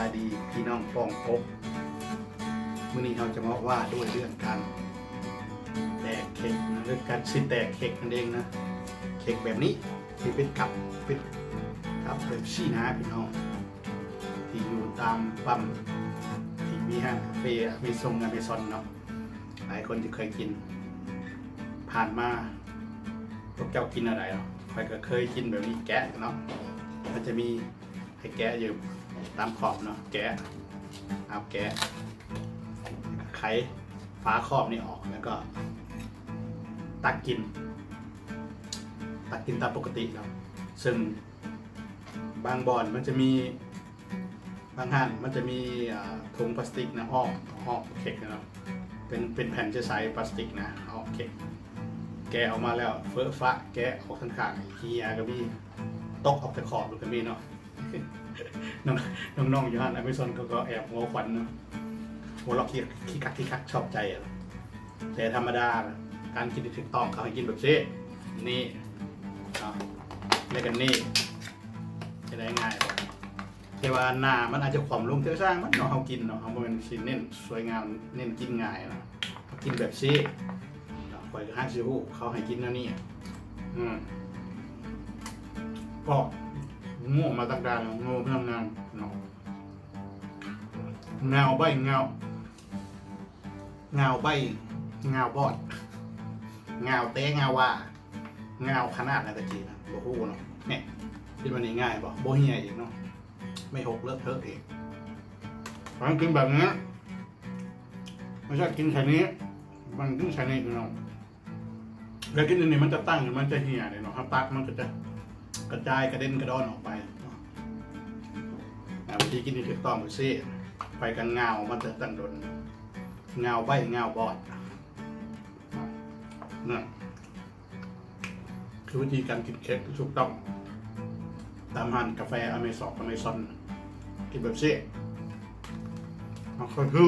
ายดีพี่น้องปองพบมื่อนี้เราจะมาว่าด้วยเรื่องการแตกเค้กนะเรื่องการชิแตกเค้กนั่นเองนะเค้กแบบนี้ที่เป็นกับเป็นกับแบบชี่นะพี่น้องที่อยู่ตามปั๊มที่มีห้างคาเฟ่มีทรงอเมซอนเนาะหลายคนจะเคยกิน ผ่านมาพวกเจ้ากินอะไรเนาะใครก็เคยกินแบบนี้แกะเนาะมันจะมี ให้แกะอยู่ตามขอบเนาะแกะเอาแกะไขฝาขอบนี่ออกแล้วก็ ตักกิน ตักกินตามปกติเนาะซึ่งบางบ่อนมันจะมีบางห้างมันจะมีถุงพลาสติกนะห่อห่อเค้กนะครับเป็นเป็นแผ่นจะใสพลาสติกนะห่อเค้กแกะออกมาแล้วเฟอะฟะแกะออกทั้งข้างๆเฮียก็มีตกออกแต่ขอบดูก็มีเนาะ น้องน้องน้อยู่ห้างอเมซอนเขาก็แอบหัวขวัญเนาะหัวเราะขี้ขี้คักขี้คักชอบใจอะแต่ธรรมดาการกินที่ถูกต้องเขาให้กินแบบนี้นี่เนาะแล้วกันนี่จะได้ง่ายกว่าแต่ว่าหน้ามันอาจจะความลงเท่าสร้างมันเนาะเขากินเนาะเขาบ่แมันสิเน้นสวยงามเน้นกินง่ายนะเขากินแบบซีเนาะคอยกับห้างซิฮู้เขาให้กินแล้วนี่อืมก็ ง่วงมาตั้งแต่ง่วงพลังงานเนาะเงาใบเงาเงาใบเงาบอดเงาเต้เงาว่าเงาขนาดนะตะกี้นะบ่ฮู้เนาะเนี่ยคิดว่านี่ง่ายบ่บ่เฮียอีกเนาะไม่หกเลอะเทอะเองมันกินแบบนี้ไม่ใช่กินแค่นี้มันกินแค่นี้พี่น้องแล้วกินอันนี้มันจะตั้งอยู่มันจะเหี่ยเลยเนาะครับตักมันก็จะ กระจายกระเด็นกระดอนออกไปเนาะอ่าวิธีกินที่ถูกต้องไปซิไปกันเงามันจะตั้งโดนเงาใบเงาบอดนั่นคือวิธีการกินเค้กที่ถูกต้องตามร้านกาแฟอเมซอนอเมซอนกินแบบนี้มันค่อยฮึ